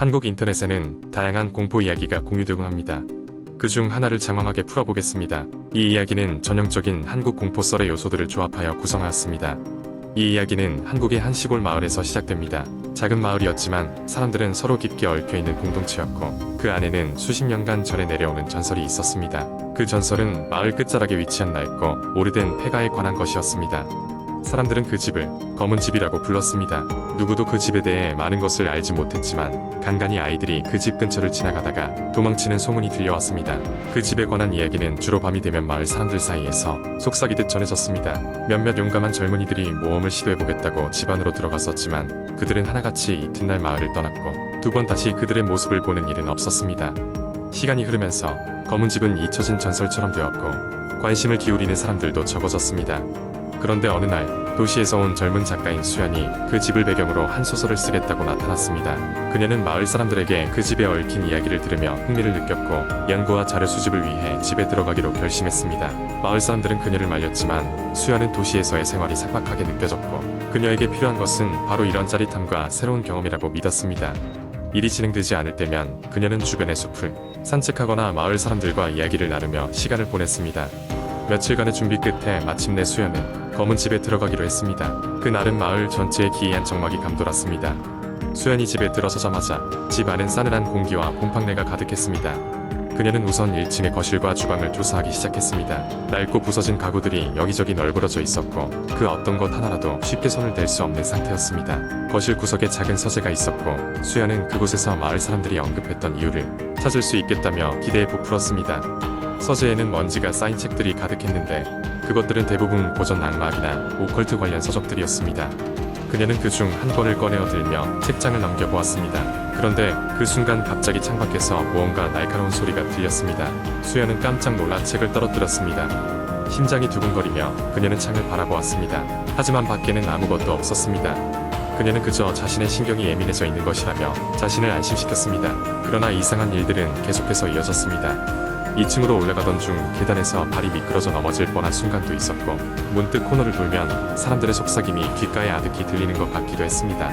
한국 인터넷에는 다양한 공포 이야기가 공유되곤 합니다. 그 중 하나를 장황하게 풀어보겠습니다. 이 이야기는 전형적인 한국 공포 썰의 요소들을 조합하여 구성하였습니다. 이 이야기는 한국의 한 시골 마을에서 시작됩니다. 작은 마을이었지만 사람들은 서로 깊게 얽혀있는 공동체였고 그 안에는 수십 년간 전에 내려오는 전설이 있었습니다. 그 전설은 마을 끝자락에 위치한 낡고 오래된 폐가에 관한 것이었습니다. 사람들은 그 집을 검은 집이라고 불렀습니다. 누구도 그 집에 대해 많은 것을 알지 못했지만 간간히 아이들이 그 집 근처를 지나가다가 도망치는 소문이 들려왔습니다. 그 집에 관한 이야기는 주로 밤이 되면 마을 사람들 사이에서 속삭이듯 전해졌습니다. 몇몇 용감한 젊은이들이 모험을 시도해보겠다고 집 안으로 들어갔었지만 그들은 하나같이 이튿날 마을을 떠났고 두 번 다시 그들의 모습을 보는 일은 없었습니다. 시간이 흐르면서 검은 집은 잊혀진 전설처럼 되었고 관심을 기울이는 사람들도 적어졌습니다. 그런데 어느 날 도시에서 온 젊은 작가인 수연이 그 집을 배경으로 한 소설을 쓰겠다고 나타났습니다. 그녀는 마을 사람들에게 그 집에 얽힌 이야기를 들으며 흥미를 느꼈고 연구와 자료 수집을 위해 집에 들어가기로 결심했습니다. 마을 사람들은 그녀를 말렸지만 수연은 도시에서의 생활이 삭막하게 느껴졌고 그녀에게 필요한 것은 바로 이런 짜릿함과 새로운 경험이라고 믿었습니다. 일이 진행되지 않을 때면 그녀는 주변의 숲을 산책하거나 마을 사람들과 이야기를 나누며 시간을 보냈습니다. 며칠간의 준비 끝에 마침내 수연은 검은 집에 들어가기로 했습니다. 그날은 마을 전체에 기이한 정막이 감돌았습니다. 수연이 집에 들어서자마자 집 안은 싸늘한 공기와 곰팡내가 가득했습니다. 그녀는 우선 1층의 거실과 주방을 조사하기 시작했습니다. 낡고 부서진 가구들이 여기저기 널브러져 있었고 그 어떤 것 하나라도 쉽게 손을 댈 수 없는 상태였습니다. 거실 구석에 작은 서재가 있었고 수연은 그곳에서 마을 사람들이 언급했던 이유를 찾을 수 있겠다며 기대에 부풀었습니다. 서재에는 먼지가 쌓인 책들이 가득했는데 그것들은 대부분 고전 악마학이나 오컬트 관련 서적들이었습니다. 그녀는 그 중 한 권을 꺼내어 들며 책장을 넘겨보았습니다. 그런데 그 순간 갑자기 창밖에서 무언가 날카로운 소리가 들렸습니다. 수연은 깜짝 놀라 책을 떨어뜨렸습니다. 심장이 두근거리며 그녀는 창을 바라보았습니다. 하지만 밖에는 아무것도 없었습니다. 그녀는 그저 자신의 신경이 예민해져 있는 것이라며 자신을 안심시켰습니다. 그러나 이상한 일들은 계속해서 이어졌습니다. 2층으로 올라가던 중 계단에서 발이 미끄러져 넘어질 뻔한 순간도 있었고 문득 코너를 돌면 사람들의 속삭임이 귓가에 아득히 들리는 것 같기도 했습니다.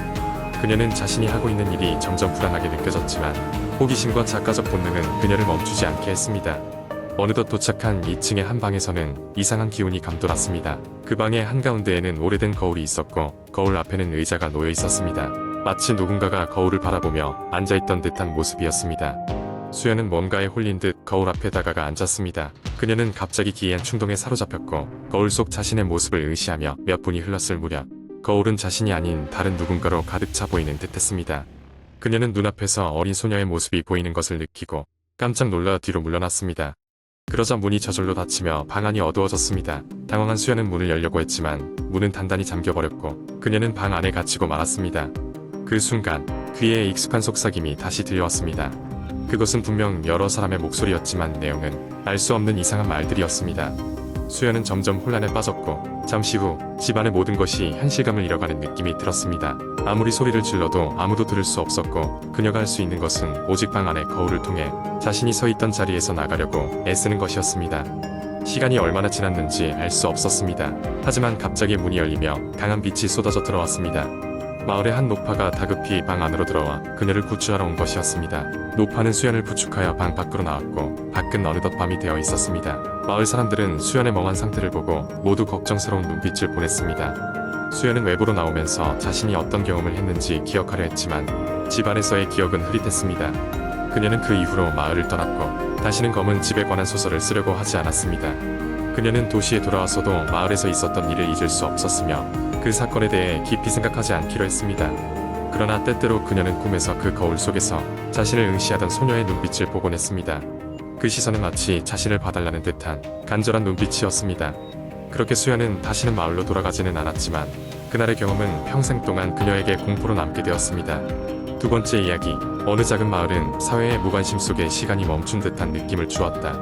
그녀는 자신이 하고 있는 일이 점점 불안하게 느껴졌지만 호기심과 작가적 본능은 그녀를 멈추지 않게 했습니다. 어느덧 도착한 2층의 한 방에서는 이상한 기운이 감돌았습니다. 그 방의 한가운데에는 오래된 거울이 있었고 거울 앞에는 의자가 놓여 있었습니다. 마치 누군가가 거울을 바라보며 앉아있던 듯한 모습이었습니다. 수연은 뭔가에 홀린 듯 거울 앞에 다가가 앉았습니다. 그녀는 갑자기 기이한 충동에 사로잡혔고 거울 속 자신의 모습을 의시하며 몇 분이 흘렀을 무렵 거울은 자신이 아닌 다른 누군가로 가득 차 보이는 듯했습니다. 그녀는 눈앞에서 어린 소녀의 모습이 보이는 것을 느끼고 깜짝 놀라 뒤로 물러났습니다. 그러자 문이 저절로 닫히며 방 안이 어두워졌습니다. 당황한 수연은 문을 열려고 했지만 문은 단단히 잠겨버렸고 그녀는 방 안에 갇히고 말았습니다. 그 순간 귀에 익숙한 속삭임이 다시 들려왔습니다. 그것은 분명 여러 사람의 목소리였지만 내용은 알 수 없는 이상한 말들이었습니다. 수연은 점점 혼란에 빠졌고 잠시 후 집안의 모든 것이 현실감을 잃어가는 느낌이 들었습니다. 아무리 소리를 질러도 아무도 들을 수 없었고 그녀가 할 수 있는 것은 오직 방 안의 거울을 통해 자신이 서 있던 자리에서 나가려고 애쓰는 것이었습니다. 시간이 얼마나 지났는지 알 수 없었습니다. 하지만 갑자기 문이 열리며 강한 빛이 쏟아져 들어왔습니다. 마을의 한 노파가 다급히 방 안으로 들어와 그녀를 구출하러 온 것이었습니다. 노파는 수연을 부축하여 방 밖으로 나왔고 밖은 어느덧 밤이 되어 있었습니다. 마을 사람들은 수연의 멍한 상태를 보고 모두 걱정스러운 눈빛을 보냈습니다. 수연은 외부로 나오면서 자신이 어떤 경험을 했는지 기억하려 했지만 집안에서의 기억은 흐릿했습니다. 그녀는 그 이후로 마을을 떠났고 다시는 검은 집에 관한 소설을 쓰려고 하지 않았습니다. 그녀는 도시에 돌아와서도 마을에서 있었던 일을 잊을 수 없었으며 그 사건에 대해 깊이 생각하지 않기로 했습니다. 그러나 때때로 그녀는 꿈에서 그 거울 속에서 자신을 응시하던 소녀의 눈빛을 보곤 했습니다. 그 시선은 마치 자신을 봐달라는 듯한 간절한 눈빛이었습니다. 그렇게 수연은 다시는 마을로 돌아가지는 않았지만 그날의 경험은 평생 동안 그녀에게 공포로 남게 되었습니다. 두 번째 이야기 어느 작은 마을은 사회의 무관심 속에 시간이 멈춘 듯한 느낌을 주었다.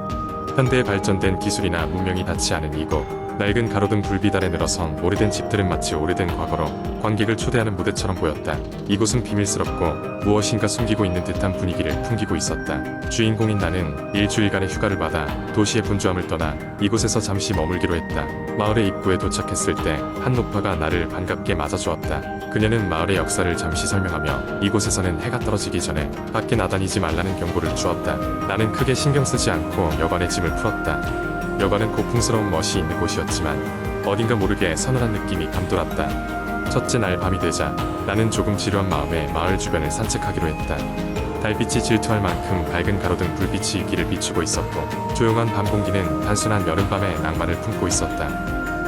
현대에 발전된 기술이나 문명이 닿지 않은 이곳 낡은 가로등 불빛 아래 늘어선 오래된 집들은 마치 오래된 과거로 관객을 초대하는 무대처럼 보였다. 이곳은 비밀스럽고 무엇인가 숨기고 있는 듯한 분위기를 풍기고 있었다. 주인공인 나는 일주일간의 휴가를 받아 도시의 분주함을 떠나 이곳에서 잠시 머물기로 했다. 마을의 입구에 도착했을 때 한 노파가 나를 반갑게 맞아주었다. 그녀는 마을의 역사를 잠시 설명하며 이곳에서는 해가 떨어지기 전에 밖에 나다니지 말라는 경고를 주었다. 나는 크게 신경 쓰지 않고 여관의 짐을 풀었다. 여관은 고풍스러운 멋이 있는 곳이었지만 어딘가 모르게 서늘한 느낌이 감돌았다. 첫째 날 밤이 되자 나는 조금 지루한 마음에 마을 주변을 산책하기로 했다. 달빛이 질투할 만큼 밝은 가로등 불빛이 길을 비추고 있었고 조용한 밤 공기는 단순한 여름밤의 낭만을 품고 있었다.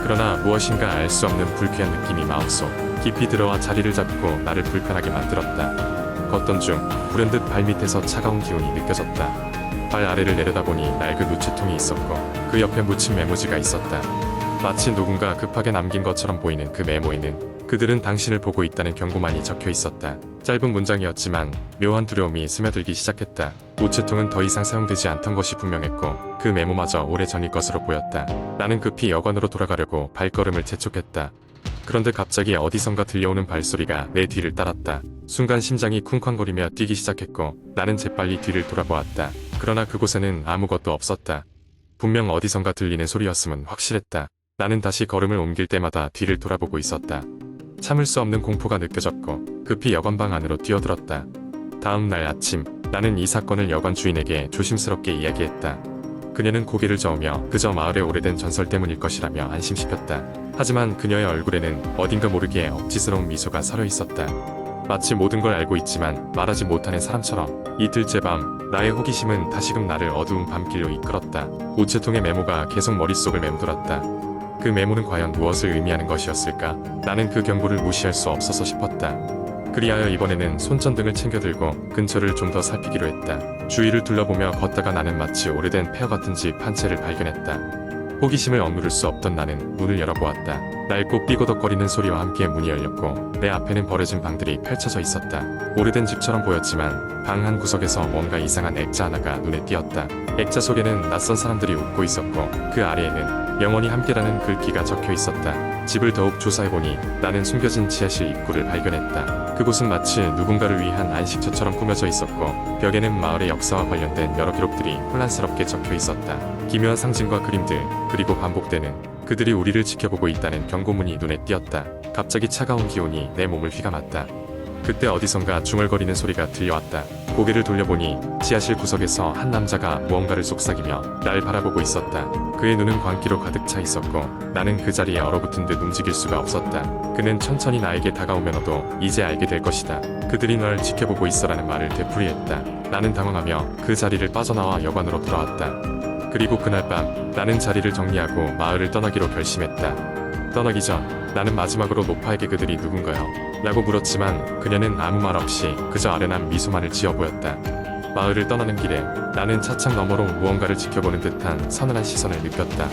그러나 무엇인가 알 수 없는 불쾌한 느낌이 마음속 깊이 들어와 자리를 잡고 나를 불편하게 만들었다. 걷던 중 불현듯 발밑에서 차가운 기운이 느껴졌다. 발 아래를 내려다보니 낡은 우체통이 있었고 그 옆에 묻힌 메모지가 있었다. 마치 누군가 급하게 남긴 것처럼 보이는 그 메모에는 그들은 당신을 보고 있다는 경고만이 적혀 있었다. 짧은 문장이었지만 묘한 두려움이 스며들기 시작했다. 우체통은 더 이상 사용되지 않던 것이 분명했고 그 메모마저 오래 전일 것으로 보였다. 나는 급히 여관으로 돌아가려고 발걸음을 재촉했다. 그런데 갑자기 어디선가 들려오는 발소리가 내 뒤를 따랐다. 순간 심장이 쿵쾅거리며 뛰기 시작했고 나는 재빨리 뒤를 돌아보았다. 그러나 그곳에는 아무것도 없었다. 분명 어디선가 들리는 소리였음은 확실했다. 나는 다시 걸음을 옮길 때마다 뒤를 돌아보고 있었다. 참을 수 없는 공포가 느껴졌고 급히 여관방 안으로 뛰어들었다. 다음 날 아침 나는 이 사건을 여관 주인에게 조심스럽게 이야기했다. 그녀는 고개를 저으며 그저 마을의 오래된 전설 때문일 것이라며 안심시켰다. 하지만 그녀의 얼굴에는 어딘가 모르게 억지스러운 미소가 서려 있었다. 마치 모든 걸 알고 있지만 말하지 못하는 사람처럼 이틀째 밤 나의 호기심은 다시금 나를 어두운 밤길로 이끌었다. 우체통의 메모가 계속 머릿속을 맴돌았다. 그 메모는 과연 무엇을 의미하는 것이었을까? 나는 그 경고를 무시할 수 없어서 싶었다. 그리하여 이번에는 손전등을 챙겨 들고 근처를 좀 더 살피기로 했다. 주위를 둘러보며 걷다가 나는 마치 오래된 폐허 같은 집 한 채를 발견했다. 호기심을 억누를 수 없던 나는 문을 열어보았다. 낡고 삐거덕거리는 소리와 함께 문이 열렸고 내 앞에는 버려진 방들이 펼쳐져 있었다. 오래된 집처럼 보였지만 방 한 구석에서 뭔가 이상한 액자 하나가 눈에 띄었다. 액자 속에는 낯선 사람들이 웃고 있었고 그 아래에는 영원히 함께라는 글귀가 적혀 있었다. 집을 더욱 조사해보니 나는 숨겨진 지하실 입구를 발견했다. 그곳은 마치 누군가를 위한 안식처처럼 꾸며져 있었고 벽에는 마을의 역사와 관련된 여러 기록들이 혼란스럽게 적혀 있었다. 기묘한 상징과 그림들 그리고 반복되는 그들이 우리를 지켜보고 있다는 경고문이 눈에 띄었다. 갑자기 차가운 기운이 내 몸을 휘감았다. 그때 어디선가 중얼거리는 소리가 들려왔다. 고개를 돌려보니 지하실 구석에서 한 남자가 무언가를 속삭이며 날 바라보고 있었다. 그의 눈은 광기로 가득 차 있었고 나는 그 자리에 얼어붙은 듯 움직일 수가 없었다. 그는 천천히 나에게 다가오며 너도 이제 알게 될 것이다. 그들이 널 지켜보고 있어라는 말을 되풀이했다. 나는 당황하며 그 자리를 빠져나와 여관으로 돌아왔다. 그리고 그날 밤 나는 자리를 정리하고 마을을 떠나기로 결심했다. 떠나기 전 나는 마지막으로 노파에게 그들이 누군가요? 라고 물었지만 그녀는 아무 말 없이 그저 아련한 미소만을 지어 보였다. 마을을 떠나는 길에 나는 차창 너머로 무언가를 지켜보는 듯한 서늘한 시선을 느꼈다.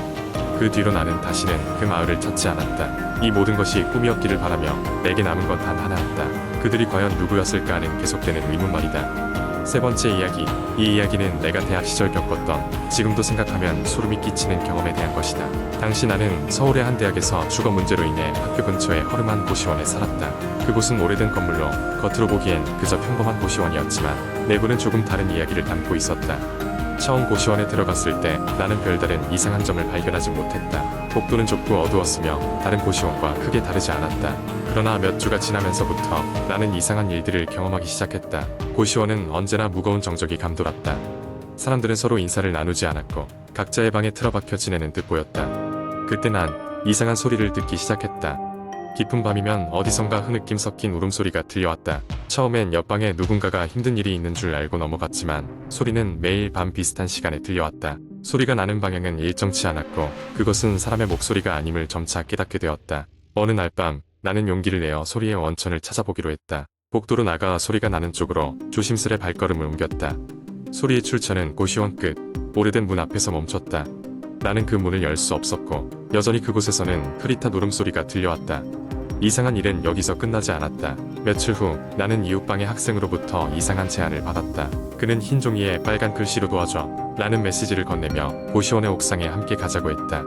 그 뒤로 나는 다시는 그 마을을 찾지 않았다. 이 모든 것이 꿈이었기를 바라며 내게 남은 건 단 하나였다. 그들이 과연 누구였을까 하는 계속되는 의문말이다. 세 번째 이야기. 이 이야기는 내가 대학 시절 겪었던 지금도 생각하면 소름이 끼치는 경험에 대한 것이다. 당시 나는 서울의 한 대학에서 주거 문제로 인해 학교 근처의 허름한 고시원에 살았다. 그곳은 오래된 건물로 겉으로 보기엔 그저 평범한 고시원이었지만 내부는 조금 다른 이야기를 담고 있었다. 처음 고시원에 들어갔을 때 나는 별다른 이상한 점을 발견하지 못했다. 복도는 좁고 어두웠으며 다른 고시원과 크게 다르지 않았다. 그러나 몇 주가 지나면서부터 나는 이상한 일들을 경험하기 시작했다. 고시원은 언제나 무거운 정적이 감돌았다. 사람들은 서로 인사를 나누지 않았고 각자의 방에 틀어박혀 지내는 듯 보였다. 그때 난 이상한 소리를 듣기 시작했다. 깊은 밤이면 어디선가 흐느낌 섞인 울음소리가 들려왔다. 처음엔 옆방에 누군가가 힘든 일이 있는 줄 알고 넘어갔지만 소리는 매일 밤 비슷한 시간에 들려왔다. 소리가 나는 방향은 일정치 않았고 그것은 사람의 목소리가 아님을 점차 깨닫게 되었다. 어느 날 밤 나는 용기를 내어 소리의 원천을 찾아보기로 했다. 복도로 나가 소리가 나는 쪽으로 조심스레 발걸음을 옮겼다. 소리의 출처는 고시원 끝 오래된 문 앞에서 멈췄다. 나는 그 문을 열 수 없었고 여전히 그곳에서는 흐릿한 울음소리가 들려왔다. 이상한 일은 여기서 끝나지 않았다. 며칠 후 나는 이웃방의 학생으로부터 이상한 제안을 받았다. 그는 흰 종이에 빨간 글씨로 도와줘 라는 메시지를 건네며 고시원의 옥상에 함께 가자고 했다.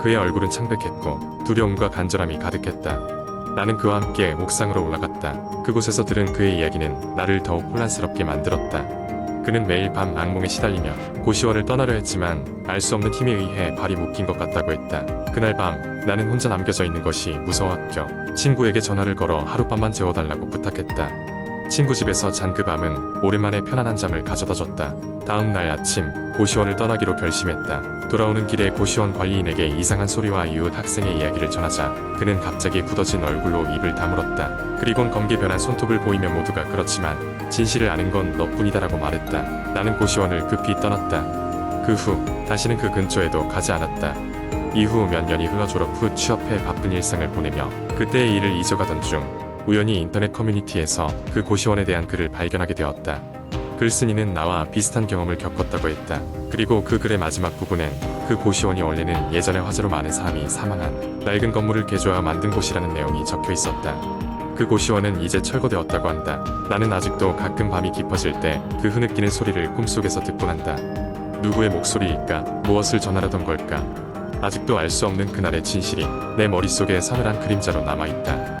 그의 얼굴은 창백했고 두려움과 간절함이 가득했다. 나는 그와 함께 옥상으로 올라갔다. 그곳에서 들은 그의 이야기는 나를 더욱 혼란스럽게 만들었다. 그는 매일 밤 악몽에 시달리며 고시원을 떠나려 했지만 알 수 없는 힘에 의해 발이 묶인 것 같다고 했다. 그날 밤 나는 혼자 남겨져 있는 것이 무서웠죠. 친구에게 전화를 걸어 하룻밤만 재워달라고 부탁했다. 친구 집에서 잔 그 밤은 오랜만에 편안한 잠을 가져다 줬다. 다음 날 아침 고시원을 떠나기로 결심했다. 돌아오는 길에 고시원 관리인에게 이상한 소리와 이웃 학생의 이야기를 전하자 그는 갑자기 굳어진 얼굴로 입을 다물었다. 그리곤 검게 변한 손톱을 보이며 모두가 그렇지만 진실을 아는 건 너뿐이다라고 말했다. 나는 고시원을 급히 떠났다. 그 후 다시는 그 근처에도 가지 않았다. 이후 몇 년이 흘러 졸업 후 취업해 바쁜 일상을 보내며 그때의 일을 잊어가던 중 우연히 인터넷 커뮤니티에서 그 고시원에 대한 글을 발견하게 되었다. 글쓴이는 나와 비슷한 경험을 겪었다고 했다. 그리고 그 글의 마지막 부분엔 그 고시원이 원래는 예전에 화재로 많은 사람이 사망한 낡은 건물을 개조하여 만든 곳이라는 내용이 적혀 있었다. 그 고시원은 이제 철거되었다고 한다. 나는 아직도 가끔 밤이 깊어질 때 그 흐느끼는 소리를 꿈속에서 듣곤 한다. 누구의 목소리일까? 무엇을 전하려던 걸까? 아직도 알 수 없는 그날의 진실이 내 머릿속에 서늘한 그림자로 남아있다.